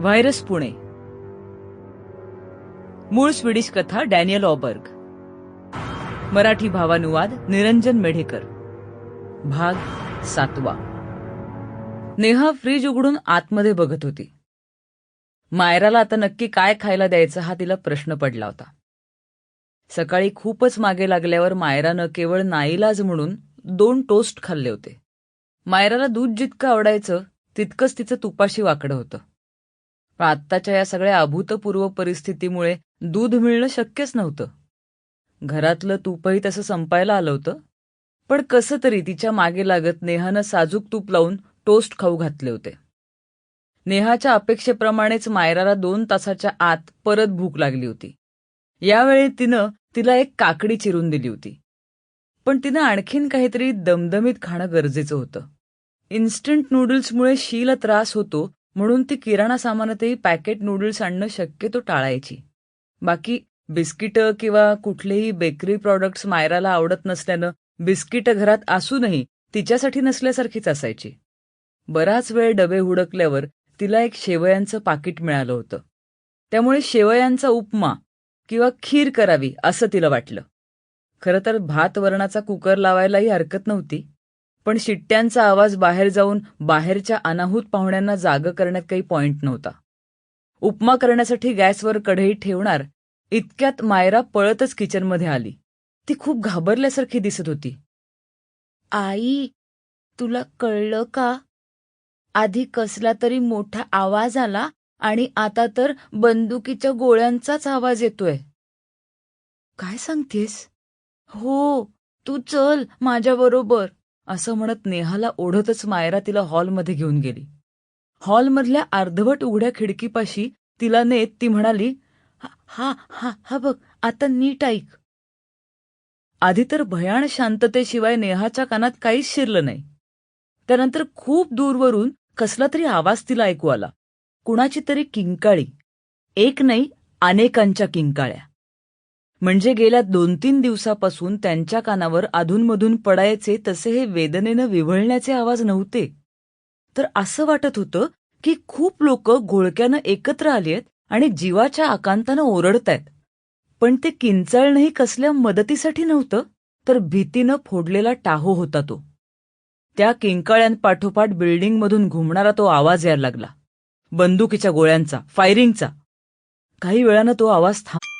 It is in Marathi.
व्हायरस पुणे. मूळ स्वीडिश कथा डॅनियल ऑबर्ग. मराठी भावानुवाद निरंजन मेढेकर. भाग सातवा. नेहा फ्रीज उघडून आतमध्ये बघत होती. मायराला आता नक्की काय खायला द्यायचं हा तिला प्रश्न पडला होता. सकाळी खूपच मागे लागल्यावर मायरानं केवळ नाईलाज म्हणून दोन टोस्ट खाल्ले होते. मायराला दूध जितकं आवडायचं तितकंच तिचं तुपाशी वाकडं होतं. पण आत्ताच्या या सगळ्या अभूतपूर्व परिस्थितीमुळे दूध मिळणं शक्यच नव्हतं. घरातलं तूपही तसं संपायला आलं होतं. पण कसं तरी तिच्यामागे लागत नेहानं साजूक तूप लावून टोस्ट खाऊ घातले होते. नेहाच्या अपेक्षेप्रमाणेच मायराला दोन तासाच्या आत परत भूक लागली होती. यावेळी तिनं तिला एक काकडी चिरून दिली होती. पण तिनं आणखीन काहीतरी दमदमीत खाणं गरजेचं होतं. इन्स्टंट नूडल्समुळे शीला त्रास होतो म्हणून ती किराणा सामानातही पॅकेट नूडल्स आणणं शक्यतो टाळायची. बाकी बिस्किटं किंवा कुठलेही बेकरी प्रॉडक्ट्स मायराला आवडत नसल्यानं बिस्किटं घरात असूनही तिच्यासाठी नसल्यासारखीच असायची. बराच वेळ डबे हुडकल्यावर तिला एक शेवयांचं पाकिट मिळालं होतं. त्यामुळे शेवयांचा उपमा किंवा खीर करावी असं तिला वाटलं. खरं तर भात वरणाचा कुकर लावायलाही हरकत नव्हती. पण शिट्ट्यांचा आवाज बाहेर जाऊन बाहेरच्या अनाहूत पाहुण्यांना जाग करण्यात काही पॉइंट नव्हता. उपमा करण्यासाठी गॅसवर कढई ठेवणार इतक्यात मायरा पळतच किचनमध्ये आली. ती खूप घाबरल्यासारखी दिसत होती. आई तुला कळलं का? आधी कसला तरी मोठा आवाज आला आणि आता तर बंदुकीच्या गोळ्यांचाच आवाज येतोय. काय सांगतेस? हो तू चल माझ्याबरोबर. असं म्हणत नेहाला ओढतच मायरा तिला हॉलमध्ये घेऊन गेली. हॉलमधल्या अर्धवट उघड्या खिडकीपाशी तिला नेत ती म्हणाली हा हा हा बघ आता नीट ऐक. आधी तर भयाण शांततेशिवाय नेहाच्या कानात काहीच शिरलं नाही. त्यानंतर खूप दूरवरून कसला तरी आवाज तिला ऐकू आला. कुणाची तरी किंकाळी. एक नाही अनेकांच्या किंकाळ्या. म्हणजे गेल्या दोन तीन दिवसापासून त्यांच्या कानावर अधूनमधून पडायचे तसे हे वेदनेनं विव्हळण्याचे आवाज नव्हते. तर असं वाटत होतं की खूप लोक घोळक्यानं एकत्र आलीयत आणि जीवाच्या आकांतानं ओरडतायत. पण ते किंचाळणंही कसल्या मदतीसाठी नव्हतं तर भीतीनं फोडलेला टाहो होता तो. त्या किंकाळ्यांपाठोपाठ बिल्डिंगमधून घुमणारा तो आवाज यायला लागला. बंदुकीच्या गोळ्यांचा फायरिंगचा. काही वेळानं तो आवाज थांब